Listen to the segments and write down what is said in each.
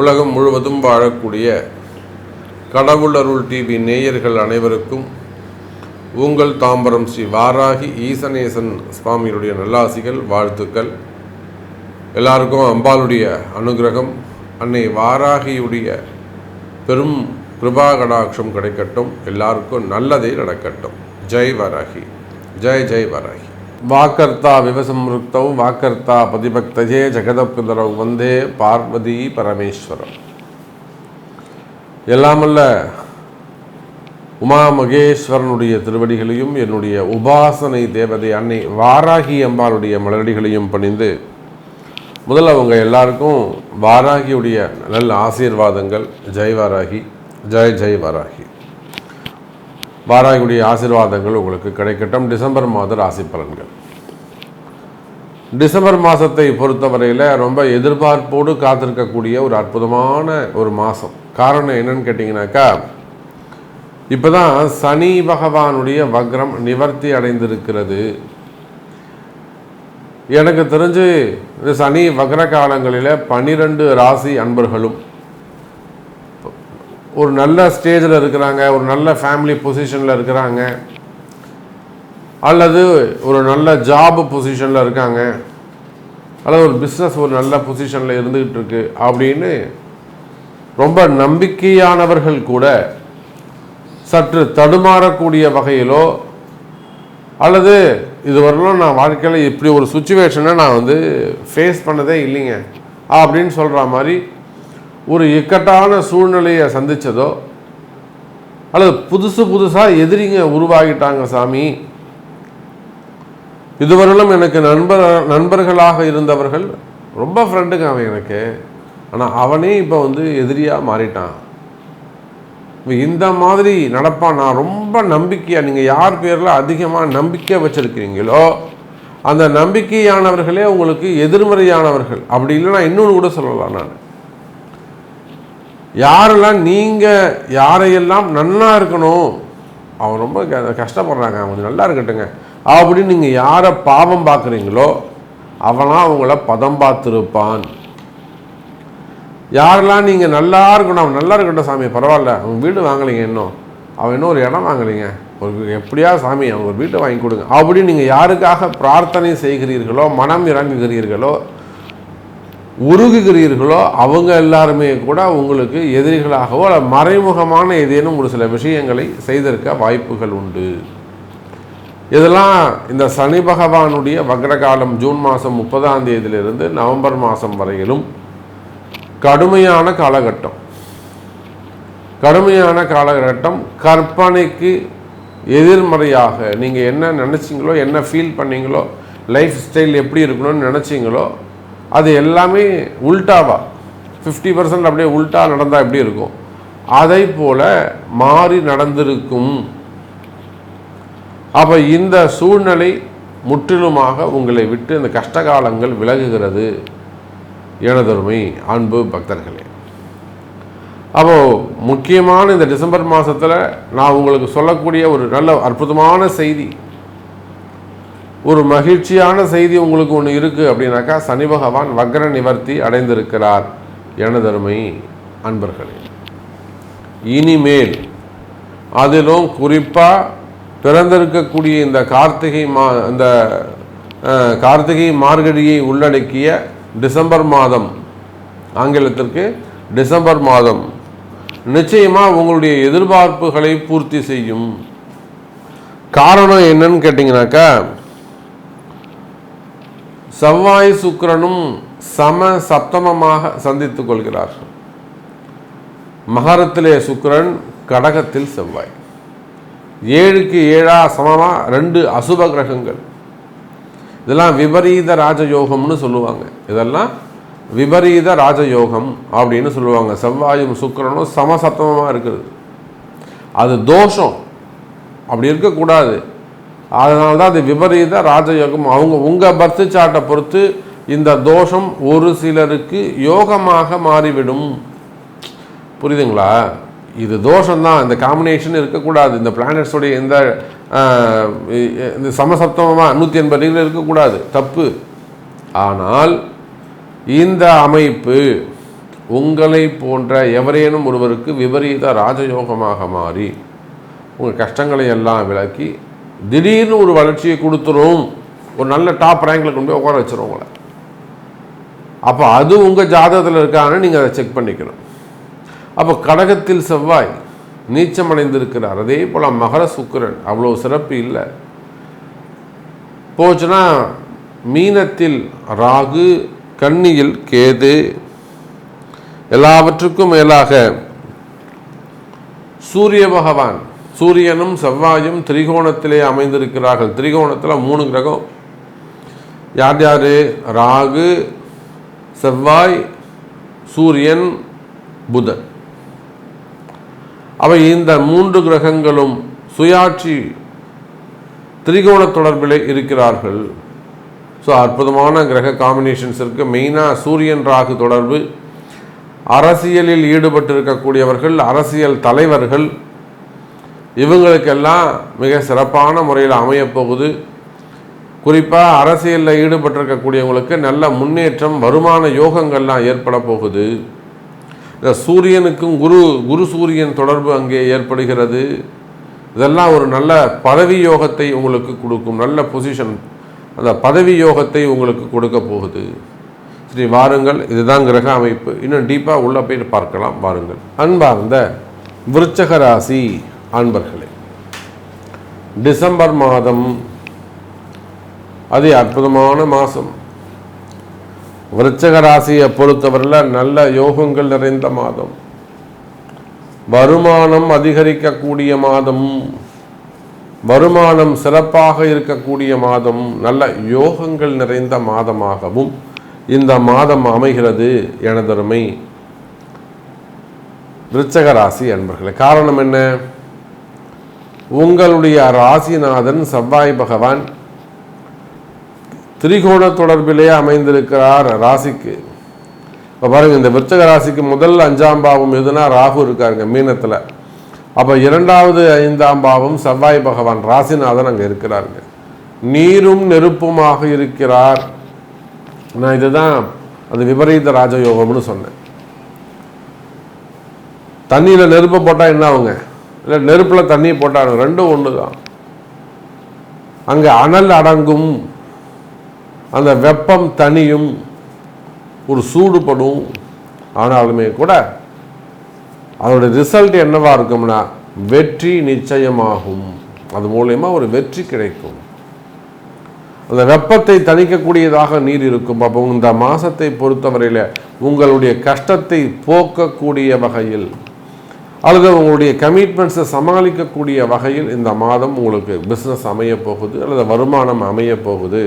உலகம் முழுவதும் வாழக்கூடிய கடவுள் அருள் டிவி நேயர்கள் அனைவருக்கும் உங்கள் தாம்பரம் ஸ்ரீ வாராகி ஈசனேசன் சுவாமிகளுடைய நல்லாசிகள் வாழ்த்துக்கள். எல்லாருக்கும் அம்பாளுடைய அனுகிரகம். அன்னை வாராகியுடைய பெரும் கிருபா கடாட்சம் கிடைக்கட்டும். எல்லாருக்கும் நல்லதே நடக்கட்டும். ஜெய் வாராகி. ஜெய் ஜெய் வாராகி. வாக்கர்த்தா விவசம்ருக்தௌ வாக்கர்த்தா பதிபக்தஜே ஜெகதப்புதரவ் வந்தே பார்வதி பரமேஸ்வரம். எல்லாமல்ல உமா மகேஸ்வரனுடைய திருவடிகளையும் என்னுடைய உபாசனை தேவதை அன்னை வாராகி அம்பாளுடைய மலரடிகளையும் பணிந்து முதல்ல அவங்க எல்லாருக்கும் வாராகியுடைய நல்ல ஆசீர்வாதங்கள். ஜெய் வாராகி ஜெய் ஜெய் வாராகி. வாராகியுடைய ஆசீர்வாதங்கள் உங்களுக்கு கிடைக்கட்டும். டிசம்பர் மாத ராசி பலன்கள். டிசம்பர் மாதத்தை பொறுத்தவரையில் ரொம்ப எதிர்பார்ப்போடு காத்திருக்கக்கூடிய ஒரு அற்புதமான ஒரு மாதம் காரணம் என்னன்னு கேட்டிங்கனாக்கா இப்போ தான் சனி பகவானுடைய வக்ரம் நிவர்த்தி அடைந்திருக்கிறது. எனக்கு தெரிஞ்சு இந்த சனி வக்ர காலங்களில் பன்னிரெண்டு ராசி அன்பர்களும் ஒரு நல்ல ஸ்டேஜில் இருக்கிறாங்க ஒரு நல்ல ஃபேமிலி பொசிஷனில் இருக்கிறாங்க அல்லது ஒரு நல்ல ஜாப் பொசிஷனில் இருக்காங்க அல்லது ஒரு பிஸ்னஸ் ஒரு நல்ல பொசிஷனில் இருந்துக்கிட்டு இருக்கு அப்படின்னு ரொம்ப நம்பிக்கையானவர்கள் கூட சற்று தடுமாறக்கூடிய வகையிலோ அல்லது இதுவரையிலும் நான் வாழ்க்கையில் இப்படி ஒரு சுச்சுவேஷனை நான் வந்து ஃபேஸ் பண்ணதே இல்லைங்க அப்படின்னு சொல்கிற மாதிரி ஒரு இக்கட்டான சூழ்நிலையை சந்தித்ததோ அல்லது புதுசு புதுசாக எதிரிங்க உருவாகிட்டாங்க சாமி. இதுவரையிலும் எனக்கு நண்பர் நண்பர்களாக இருந்தவர்கள் ரொம்ப ஃப்ரெண்டுங்க அவன் எனக்கு. ஆனால் அவனே இப்போ வந்து எதிரியாக மாறிட்டான். இந்த மாதிரி நடப்பான் நான் ரொம்ப நம்பிக்கையாக நீங்கள் யார் பேரில் அதிகமாக நம்பிக்கை வச்சுருக்கிறீங்களோ அந்த நம்பிக்கையானவர்களே உங்களுக்கு எதிர்மறையானவர்கள். அப்படி இல்லைன்னா இன்னொன்று கூட சொல்லலாம் நான். யாரெல்லாம் நீங்கள் யாரையெல்லாம் நல்லா இருக்கணும் அவன் ரொம்ப க- கஷ்டப்படுறாங்க அவன் கொஞ்சம் நல்லா இருக்கட்டுங்க அப்படின்னு நீங்கள் யாரை பாவம் பார்க்குறீங்களோ அவனாம் அவங்கள பதம் பார்த்துருப்பான். யாரெல்லாம் நீங்கள் நல்லா இருக்கணும் அவன் நல்லா இருக்கட்டும் சாமி பரவாயில்ல அவன் வீடு வாங்கலைங்க இன்னும். அவன் இன்னும் ஒரு இடம் வாங்கலைங்க. ஒரு எப்படியா சாமி அவங்க ஒரு வீட்டை வாங்கி கொடுங்க. அப்படின்னு நீங்கள் யாருக்காக பிரார்த்தனை செய்கிறீர்களோ மனம் இறங்குகிறீர்களோ உருகுகிறீர்களோ அவங்க எல்லாருமே கூட உங்களுக்கு எதிரிகளாகவோ அல்ல மறைமுகமான ஏதேனும் ஒரு சில விஷயங்களை செய்திருக்க வாய்ப்புகள் உண்டு. இதெல்லாம் இந்த சனி பகவானுடைய வக்ரகாலம் ஜூன் மாதம் முப்பதாம் தேதியிலிருந்து நவம்பர் மாதம் வரையிலும் கடுமையான காலகட்டம். கடுமையான காலகட்டம். கற்பனைக்கு எதிர்மறையாக நீங்கள் என்ன நினச்சிங்களோ என்ன ஃபீல் பண்ணீங்களோ லைஃப் ஸ்டைல் எப்படி இருக்கணும்னு நினச்சிங்களோ அது எல்லாமே உல்டாவா. ஃபிஃப்டி பர்சன்ட் அப்படியே உல்டா நடந்தால் எப்படி இருக்கும்? அதை போல மாறி நடந்திருக்கும். அப்போ இந்த சூழ்நிலை முற்றிலுமாக உங்களை விட்டு இந்த கஷ்டகாலங்கள் விலகுகிறது. எனதருமை அன்பு பக்தர்களே. அப்போ முக்கியமான இந்த டிசம்பர் மாதத்தில் நான் உங்களுக்கு சொல்லக்கூடிய ஒரு நல்ல அற்புதமான செய்தி. ஒரு மகிழ்ச்சியான செய்தி உங்களுக்கு ஒன்று இருக்குது அப்படின்னாக்கா சனி பகவான் வக்ர நிவர்த்தி அடைந்திருக்கிறார். எனதருமை அன்பர்களே இனிமேல் அதிலும் குறிப்பாக பிறந்திருக்கக்கூடிய இந்த கார்த்திகை மா இந்த கார்த்திகை மார்கழியை உள்ளடக்கிய டிசம்பர் மாதம் ஆங்கிலத்திற்கு டிசம்பர் மாதம் நிச்சயமாக உங்களுடைய எதிர்பார்ப்புகளை பூர்த்தி செய்யும். காரணம் என்னன்னு கேட்டிங்கனாக்கா செவ்வாய் சுக்கிரனும் சம சப்தமமாக சந்தித்துக் கொள்கிறார்கள் மகரத்திலே சுக்கிரன் கடகத்தில் செவ்வாய். ஏழுக்கு ஏழா சமமாக ரெண்டு அசுப கிரகங்கள். இதெல்லாம் விபரீத ராஜயோகம்னு சொல்லுவாங்க. இதெல்லாம் விபரீத ராஜயோகம் அப்படின்னு சொல்லுவாங்க. செவ்வாயும் சுக்கிரனும் சமசத்தமமாக இருக்குது. அது தோஷம். அப்படி இருக்கக்கூடாது. அதனால தான் அது விபரீத ராஜயோகம். அவங்க உங்கள் பர்த் சார்ட்டை பொறுத்து இந்த தோஷம் ஒரு சிலருக்கு யோகமாக மாறிவிடும். புரியுதுங்களா? இது தோஷம்தான். இந்த காம்பினேஷன் இருக்கக்கூடாது. இந்த பிளானட்ஸோடைய இந்த இந்த சமசப்தமாக நூற்றி எண்பது டிகிரி இருக்கக்கூடாது. தப்பு. ஆனால் இந்த அமைப்பு உங்களை போன்ற எவரேனும் ஒருவருக்கு விபரீத ராஜயோகமாக மாறி உங்கள் கஷ்டங்களை எல்லாம் விளக்கி திடீர்னு ஒரு வளர்ச்சியை கொடுத்துரும். ஒரு நல்ல டாப் ரேங்கில் கொண்டு போய் உட்கார வச்சிரும் உங்களை. அப்போ அது உங்கள் ஜாதகத்தில் இருக்கான்னு நீங்கள் அதை செக் பண்ணிக்கணும். அப்போ கடகத்தில் செவ்வாய் நீச்சம் அடைந்திருக்கிறார் அதே போல் மகர சுக்கிரன் அவ்வளோ சிறப்பு இல்லை. போச்சுன்னா மீனத்தில் ராகு கன்னியில் கேது எல்லாவற்றுக்கும் மேலாக சூரிய பகவான் சூரியனும் செவ்வாயும் திரிகோணத்திலே அமைந்திருக்கிறார்கள். திரிகோணத்தில் மூணு கிரகம். யார் யார்? ராகு செவ்வாய் சூரியன் புதன். அவை இந்த மூன்று கிரகங்களும் சுயாட்சி திரிகோண தொடர்பில் இருக்கிறார்கள். ஸோ அற்புதமான கிரக காம்பினேஷன்ஸ் இருக்குது மெயினாக சூரியன் ராகு தொடர்பு. அரசியலில் ஈடுபட்டிருக்கக்கூடியவர்கள் அரசியல் தலைவர்கள் இவங்களுக்கெல்லாம் மிக சிறப்பான முறையில் அமையப்போகுது குறிப்பாக அரசியலில் ஈடுபட்டிருக்கக்கூடியவங்களுக்கு நல்ல முன்னேற்றம் வருமான யோகங்கள்லாம் ஏற்பட போகுது. இந்த சூரியனுக்கும் குரு குரு சூரியன் தொடர்பு அங்கே ஏற்படுகிறது. இதெல்லாம் ஒரு நல்ல பதவி யோகத்தை உங்களுக்கு கொடுக்கும் நல்ல பொசிஷன் அந்த பதவி யோகத்தை உங்களுக்கு கொடுக்க போகுது. சரி வாருங்கள் இதுதான் கிரக அமைப்பு. இன்னும் டீப்பாக உள்ளே போயிட்டு பார்க்கலாம் வாருங்கள். அன்பார்ந்த விருச்சக ராசி. அன்பர்களே டிசம்பர் மாதம் அதி அற்புதமான மாதம். விருச்சக ராசியை பொறுத்தவரையில் நல்ல யோகங்கள் நிறைந்த மாதம். வருமானம் அதிகரிக்கக்கூடிய மாதம். வருமானம் சிறப்பாக இருக்கக்கூடிய மாதம். நல்ல யோகங்கள் நிறைந்த மாதமாகவும் இந்த மாதம் அமைகிறது எனதருமை விருச்சக ராசி அன்பர்களே. காரணம் என்ன? உங்களுடைய ராசிநாதன் செவ்வாய் பகவான் திரிகோண தொடர்பிலே அமைந்திருக்கிறார் ராசிக்கு. இப்போ பாருங்க இந்த விருச்சக ராசிக்கு முதல் அஞ்சாம் பாவம் எதுனா ராகு இருக்காருங்க மீனத்தில். அப்போ இரண்டாவது ஐந்தாம் பாவம் செவ்வாய் பகவான் ராசிநாதன் அங்கே இருக்கிறாருங்க. நீரும் நெருப்புமாக இருக்கிறார். நான் இதுதான் அது விபரீத ராஜயோகம்னு சொன்னேன். தண்ணியில் நெருப்பை போட்டால் என்ன ஆகுங்க? இல்லை நெருப்பில் தண்ணி போட்டாலும் ரெண்டும் ஒன்று தான் அங்கே அனல் அடங்கும். அந்த வெப்பம் தனியும். ஒரு சூடுபடும். ஆனாலுமே கூட அதோட ரிசல்ட் என்னவாக இருக்கும்னா வெற்றி நிச்சயமாகும். அது மூலயமா ஒரு வெற்றி கிடைக்கும். அந்த வெப்பத்தை தணிக்கக்கூடியதாக நீர் இருக்கும். அப்போ இந்த மாதத்தை பொறுத்தவரையில் உங்களுடைய கஷ்டத்தை போக்கக்கூடிய வகையில் அல்லது உங்களுடைய கமிட்மெண்ட்ஸை சமாளிக்கக்கூடிய வகையில் இந்த மாதம் உங்களுக்கு பிஸ்னஸ் அமைய போகுது அல்லது வருமானம் அமைய போகுது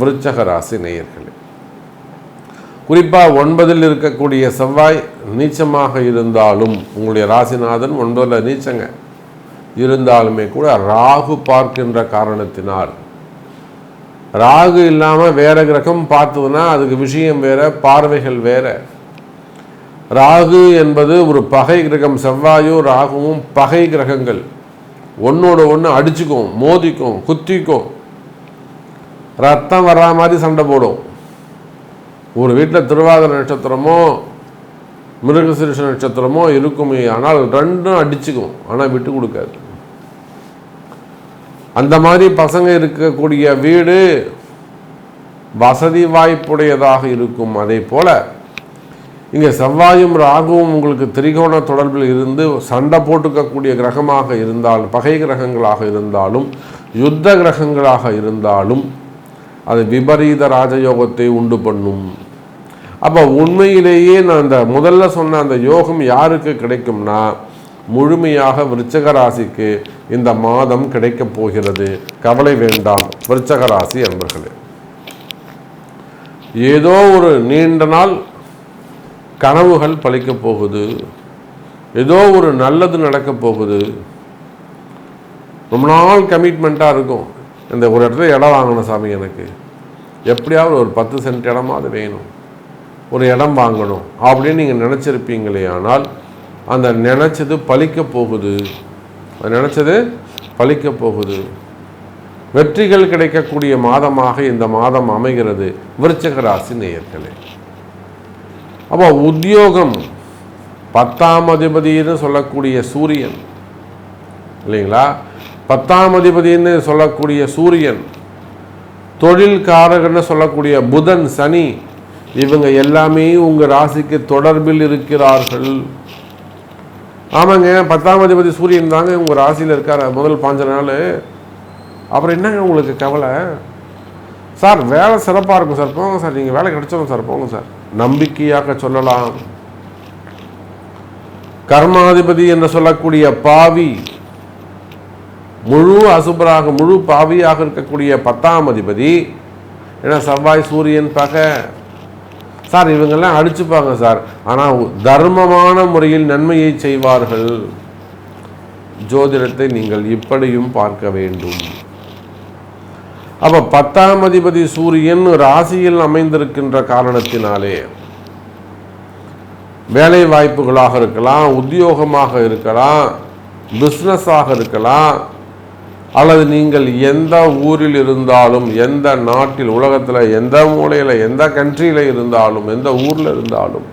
விருச்சக ராசி நேயர்களே. குறிப்பாக ஒன்பதில் இருக்கக்கூடிய செவ்வாய் நீச்சமாக இருந்தாலும் உங்களுடைய ராசிநாதன் ஒன்பதில் நீச்சங்க. இருந்தாலுமே கூட ராகு பார்க்கின்ற காரணத்தினால். ராகு இல்லாமல் வேற கிரகம் பார்த்ததுன்னா அதுக்கு விஷயம் வேற பார்வைகள் வேற. ராகு என்பது ஒரு பகை கிரகம் செவ்வாயும் ராகுவும் பகை கிரகங்கள். ஒன்னோட ஒன்று அடிச்சுக்கும் மோதிக்கும் குத்திக்கும். ரத்தம் வர்ற மாதிரி சண்டை போடும். ஒரு வீட்டில் திருவாதிர நட்சத்திரமோ மிருகசிருஷ நட்சத்திரமோ இருக்குமே ஆனால் ரெண்டும் அடிச்சுக்கும். ஆனால் விட்டு கொடுக்காது. அந்த மாதிரி பசங்க இருக்கக்கூடிய வீடு வசதி வாய்ப்புடையதாக இருக்கும். அதே போல இங்கே செவ்வாயும் ராகுவும் உங்களுக்கு திரிகோண தொடர்பில் இருந்து சண்டை போட்டுக்கக்கூடிய கிரகமாக இருந்தால் பகை கிரகங்களாக இருந்தாலும் யுத்த கிரகங்களாக இருந்தாலும் அது விபரீத ராஜயோகத்தை உண்டு பண்ணும். அப்போ உண்மையிலேயே நான் அந்த முதல்ல சொன்ன அந்த யோகம் யாருக்கு கிடைக்கும்னா முழுமையாக விருச்சக ராசிக்கு இந்த மாதம் கிடைக்கப் போகிறது. கவலை வேண்டாம் விருச்சக ராசி அன்பர்களே. ஏதோ ஒரு நீண்ட நாள் கனவுகள் பழிக்கப் போகுது. ஏதோ ஒரு நல்லது நடக்கப் போகுது. ரொம்ப நாள் கமிட்மெண்ட்டாக இருக்கும். இந்த ஒரு இடத்துல இடம் வாங்கணும் சாமி எனக்கு. எப்படியாவது ஒரு பத்து சென்ட் இடமாவது வேணும். ஒரு இடம் வாங்கணும் அப்படின்னு நீங்கள் நினச்சிருப்பீங்களே ஆனால் அந்த நினச்சது பழிக்க போகுது. அது நினச்சது பழிக்க போகுது. வெற்றிகள் கிடைக்கக்கூடிய மாதமாக இந்த மாதம் அமைகிறது. விருச்சக ராசி நேயர்களே. அப்போ உத்தியோகம் பத்தாம் அதிபதினு சொல்லக்கூடிய சூரியன். இல்லைங்களா? பத்தாம் அதிபதினு சொல்லக்கூடிய சூரியன். தொழில்காரர்கள்னு சொல்லக்கூடிய புதன் சனி இவங்க எல்லாமே உங்கள் ராசிக்கு தொடர்பில் இருக்கிறார்கள். ஆமாங்க பத்தாம் அதிபதி சூரியன் தாங்க உங்கள் ராசியில் இருக்கார். முதல் பாஞ்ச நாள். அப்புறம் என்னங்க உங்களுக்கு கவலை? சார் வேலை சிறப்பாக இருக்கும் சார். போங்க சார் நீங்கள் வேலை கிடைச்சிடும் சார் போங்க சார். நம்பிக்கையாக சொல்லலாம். கர்மாதிபதி என்று சொல்லக்கூடிய பாவி முழு அசுபராக முழு பாவியாக இருக்கக்கூடிய பத்தாம் அதிபதி ஏன்னா செவ்வாய் சூரியன் பகை. சார் இவங்கெல்லாம் அடிச்சுப்பாங்க சார். ஆனால் தர்மமான முறையில் நன்மையை செய்வார்கள். ஜோதிடத்தை நீங்கள் இப்படியும் பார்க்க வேண்டும். அப்போ பத்தாம் அதிபதி சூரியன் ராசியில் அமைந்திருக்கின்ற காரணத்தினாலே வேலை வாய்ப்புகளாக இருக்கலாம் உத்தியோகமாக இருக்கலாம் பிஸ்னஸாக இருக்கலாம் அல்லது நீங்கள் எந்த ஊரில் இருந்தாலும் எந்த நாட்டில் உலகத்தில் எந்த மூலையில் எந்த கண்ட்ரியில் இருந்தாலும் எந்த ஊரில் இருந்தாலும்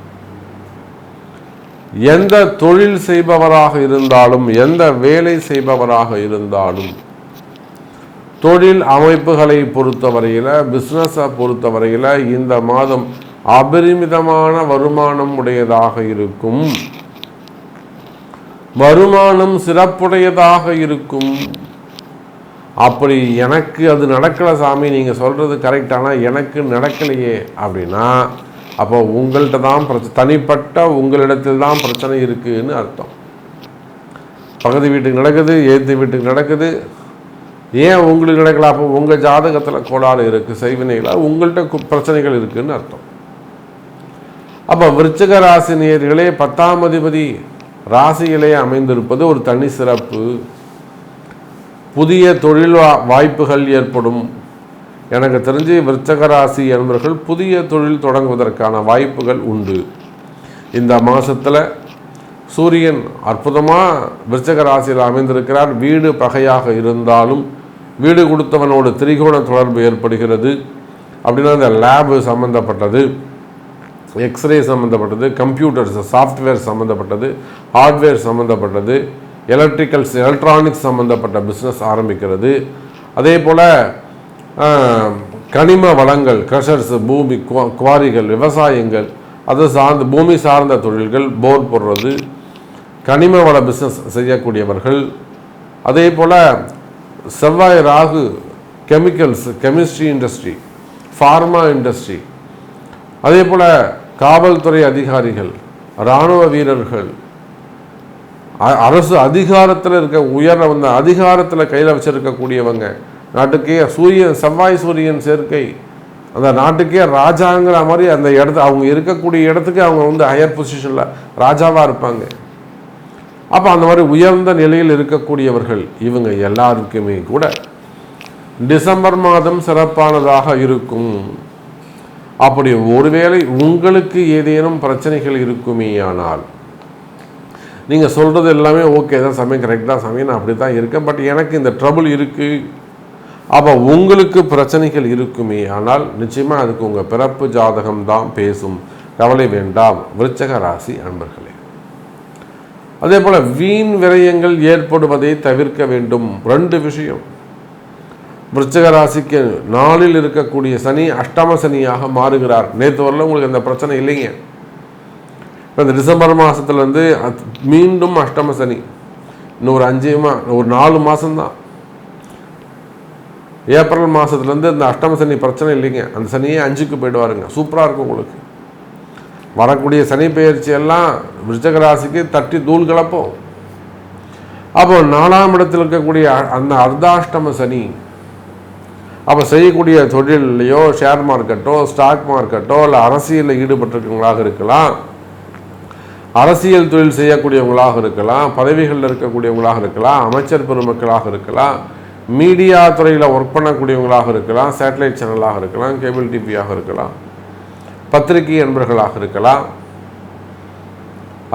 எந்த தொழில் செய்பவராக இருந்தாலும் எந்த வேலை செய்பவராக இருந்தாலும் தொழில் அமைப்புகளை பொறுத்தவரையில் பிஸ்னஸை பொறுத்தவரையில் இந்த மாதம் அபரிமிதமான வருமானம் உடையதாக இருக்கும். வருமானம் சிறப்புடையதாக இருக்கும். அப்படி எனக்கு அது நடக்கலை சாமி நீங்கள் சொல்கிறது கரெக்டானா எனக்கு நடக்கலையே அப்படின்னா அப்போ உங்கள்கிட்ட தான் பிரச்சனை தனிப்பட்ட உங்களிடத்தில் தான் பிரச்சனை இருக்குதுன்னு அர்த்தம். பகுதி வீட்டுக்கு நடக்குது ஏற்று வீட்டுக்கு நடக்குது ஏன் உங்களுக்கு கிடைக்கல அப்போ உங்கள் ஜாதகத்தில் கோளாறு இருக்குது செய்வினைகளாக உங்கள்கிட்ட பிரச்சனைகள் இருக்குதுன்னு அர்த்தம். அப்போ விருச்சக ராசி நேர்களே பத்தாம் அதிபதி ராசியிலே அமைந்திருப்பது ஒரு தனி சிறப்பு. புதிய தொழில் வாய்ப்புகள் ஏற்படும். எனக்கு தெரிஞ்சு விருச்சக ராசி என்பவர்கள் புதிய தொழில் தொடங்குவதற்கான வாய்ப்புகள் உண்டு. இந்த மாதத்தில் சூரியன் அற்புதமாக விருச்சக ராசியில் அமைந்திருக்கிறார். வீடு பகையாக இருந்தாலும் வீடு கொடுத்தவனோட திரிகோண தொடர்பு ஏற்படுகிறது. அப்படின்னா இந்த லேபு சம்மந்தப்பட்டது எக்ஸ்ரே சம்மந்தப்பட்டது கம்ப்யூட்டர்ஸ் சாஃப்ட்வேர் சம்மந்தப்பட்டது ஹார்ட்வேர் சம்மந்தப்பட்டது எலக்ட்ரிக்கல்ஸ் எலக்ட்ரானிக்ஸ் சம்மந்தப்பட்ட பிஸ்னஸ் ஆரம்பிக்கிறது. அதே போல் கனிம வளங்கள் க்ரஷர்ஸ் பூமி குவாரிகள் விவசாயங்கள் அது சார்ந்த பூமி சார்ந்த தொழில்கள் போர் போடுறது கனிம வள பிஸ்னஸ் செய்யக்கூடியவர்கள். அதே போல் செவ்வாய் Rahu chemicals chemistry industry pharma industry அதே போல் காவல்துறை அதிகாரிகள் இராணுவ வீரர்கள். அரசு அதிகாரத்தில் இருக்க உயர வந்த அதிகாரத்தில் கையில் வச்சுருக்கக்கூடியவங்க. நாட்டுக்கே சூரியன் செவ்வாய் சூரியன் சேர்க்கை. அந்த நாட்டுக்கே ராஜாங்கிற மாதிரி அந்த இடத்து அவங்க இருக்கக்கூடிய இடத்துக்கு அவங்க வந்து ஹையர் பொசிஷனில் ராஜாவாக இருப்பாங்க. அப்போ அந்த மாதிரி உயர்ந்த நிலையில் இருக்கக்கூடியவர்கள் இவங்க எல்லாருக்குமே கூட டிசம்பர் மாதம் சிறப்பானதாக இருக்கும். அப்படி ஒருவேளை உங்களுக்கு ஏதேனும் பிரச்சனைகள் இருக்குமே ஆனால் நீங்கள் சொல்கிறது எல்லாமே ஓகே தான் சமயம் கரெக்ட் தான் சமயம் நான் அப்படி தான் இருக்கேன். பட் எனக்கு இந்த ட்ரபுள் இருக்குது அப்போ உங்களுக்கு பிரச்சனைகள் இருக்குமே ஆனால் நிச்சயமாக அதுக்கு உங்கள் பிறப்பு ஜாதகம் தான் பேசும். கவலை வேண்டாம். விருச்சக ராசி அன்பர்களே. அதே போல் வீண் விரயங்கள் ஏற்படுவதை தவிர்க்க வேண்டும். ரெண்டு விஷயம். விருச்சக ராசிக்கு நாளில் இருக்கக்கூடிய சனி அஷ்டம சனியாக மாறுகிறார். நேற்று வரல உங்களுக்கு அந்த பிரச்சனை இல்லைங்க. இப்போ இந்த டிசம்பர் மாதத்துலேருந்து மீண்டும் அஷ்டம சனி. இன்னும் ஒரு அஞ்சு மா ஒரு நாலு மாதம்தான் ஏப்ரல் மாதத்துலேருந்து இந்த அஷ்டம சனி பிரச்சனை இல்லைங்க. அந்த சனியே அஞ்சுக்கு போயிடுவாருங்க. சூப்பராக இருக்கும் உங்களுக்கு. வரக்கூடிய சனி பயிற்சி எல்லாம் விருச்சகராசிக்கு தட்டி தூள் கலப்போம். அப்போ நாலாம் இடத்தில் இருக்கக்கூடிய அந்த அர்த்தாஷ்டம சனி அப்போ செய்யக்கூடிய தொழிலையோ ஷேர் மார்க்கெட்டோ ஸ்டாக் மார்க்கெட்டோ இல்லை அரசியலில் ஈடுபட்டிருக்கவங்களாக இருக்கலாம். அரசியல் தொழில் செய்யக்கூடியவங்களாக இருக்கலாம் பதவிகளில் இருக்கக்கூடியவங்களாக இருக்கலாம் அமைச்சர் பெருமக்களாக இருக்கலாம் மீடியா துறையில் ஒர்க் பண்ணக்கூடியவங்களாக இருக்கலாம் சேட்டலைட் சேனலாக இருக்கலாம் கேபிள் டிவியாக இருக்கலாம். பத்திரிகை என்பர்களாக இருக்கலாம்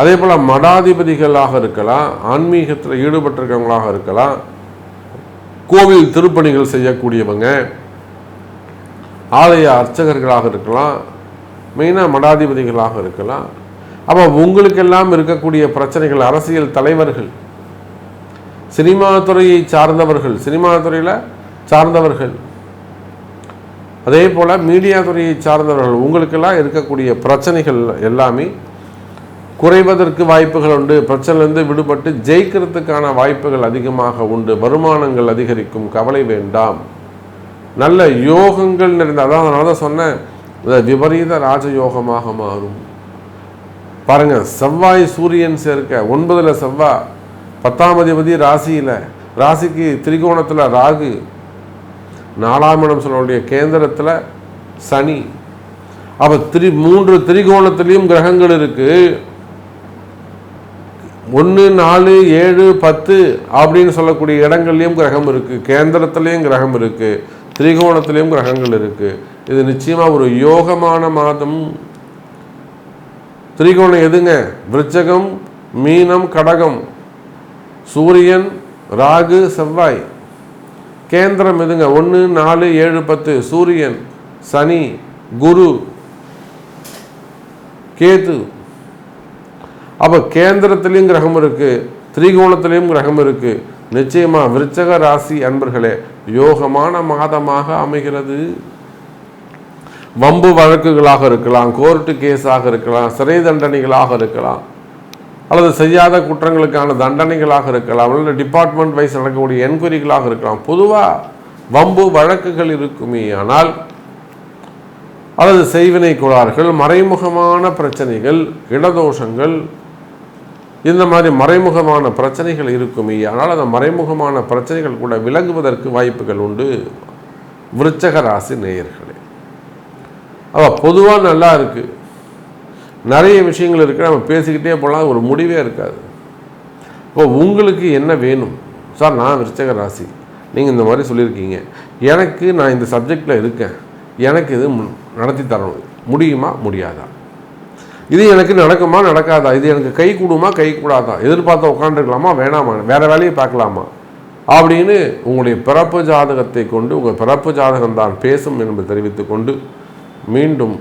அதே போல் மடாதிபதிகளாக இருக்கலாம் ஆன்மீகத்தில் ஈடுபட்டிருக்கவங்களாக இருக்கலாம் கோவில் திருப்பணிகள் செய்யக்கூடியவங்க ஆலய அர்ச்சகர்களாக இருக்கலாம் மெயினாக மடாதிபதிகளாக இருக்கலாம். அப்போ உங்களுக்கெல்லாம் இருக்கக்கூடிய பிரச்சனைகள் அரசியல் தலைவர்கள் சினிமா துறையை சார்ந்தவர்கள் சினிமா துறையில் சார்ந்தவர்கள் அதே போல் மீடியா துறையை சார்ந்தவர்கள் உங்களுக்கெல்லாம் இருக்கக்கூடிய பிரச்சனைகள் எல்லாமே குறைவதற்கு வாய்ப்புகள் உண்டு. பிரச்சனையிலிருந்து விடுபட்டு ஜெயிக்கிறதுக்கான வாய்ப்புகள் அதிகமாக உண்டு. வருமானங்கள் அதிகரிக்கும். கவலை வேண்டாம். நல்ல யோகங்கள் நிறைந்த அதான் அதனால தான் சொன்னேன். இந்த விபரீத ராஜயோகமாக மாறும். பாருங்க செவ்வாய் சூரியன் சேர்க்க ஒன்பதில் செவ்வாய் பத்தாம் அதிபதி ராசியில் ராசிக்கு திரிகோணத்தில் ராகு நாலாம் இடம் சொல்லக்கூடிய கேந்திரத்தில் சனி. அப்போ திரி மூன்று திரிகோணத்திலையும் கிரகங்கள் இருக்கு. ஒன்று நாலு ஏழு பத்து அப்படின்னு சொல்லக்கூடிய இடங்கள்லையும் கிரகம் இருக்கு. கேந்திரத்துலேயும் கிரகம் இருக்கு. திரிகோணத்திலையும் கிரகங்கள் இருக்கு. இது நிச்சயமா ஒரு யோகமான மாதம். திரிகோணம் எதுங்க? விருச்சகம் மீனம் கடகம். சூரியன் ராகு செவ்வாய். கேந்திரம் எதுங்க? ஒன்று நாலு ஏழு பத்து. சூரியன் சனி குரு கேது. அப்போ கேந்திரத்திலையும் கிரகம் இருக்குது திரிகோணத்திலையும் கிரகம் இருக்கு. நிச்சயமாக விருச்சக ராசி அன்பர்களே யோகமான மாதமாக அமைகிறது. வம்பு வழக்குகளாக இருக்கலாம் கோர்ட்டு கேஸாக இருக்கலாம் சிறை தண்டனைகளாக இருக்கலாம். அல்லது செய்யாத குற்றங்களுக்கான தண்டனைகளாக இருக்கலாம் அல்லது டிபார்ட்மெண்ட் வைஸ் நடக்கக்கூடிய என்கொயரிகளாக இருக்கலாம். பொதுவாக வம்பு வழக்குகள் இருக்குமே ஆனால் அல்லது செய்வினை கோளாறுகள் மறைமுகமான பிரச்சனைகள் இடதோஷங்கள் இந்த மாதிரி மறைமுகமான பிரச்சனைகள் இருக்குமே ஆனால் அந்த மறைமுகமான பிரச்சனைகள் கூட விலகுவதற்கு வாய்ப்புகள் உண்டு. விருச்சக ராசி நேயர்களே. அவள் பொதுவாக நல்லா இருக்குது நிறைய விஷயங்கள் இருக்குது நம்ம பேசிக்கிட்டே போகலாம் ஒரு முடிவே இருக்காது. இப்போ உங்களுக்கு என்ன வேணும்? சார் நான் விருச்சக ராசி. நீங்கள் இந்த மாதிரி சொல்லியிருக்கீங்க. எனக்கு நான் இந்த சப்ஜெக்டில் இருக்கேன். எனக்கு இது நடத்தி தரணும். முடியுமா? முடியாதா? இது எனக்கு நடக்குமா? நடக்காதா? இது எனக்கு கை கூடுமா? கை கூடாதா? எதிர்பார்த்து உட்காந்துருக்கலாமா வேணாமா? வேற வேலையை பார்க்கலாமா? அப்படின்னு உங்களுடைய பிறப்பு ஜாதகத்தை கொண்டு உங்கள் பிறப்பு ஜாதகம் தான் பேசும் என்பதை தெரிவித்துக்கொண்டு மீண்டும்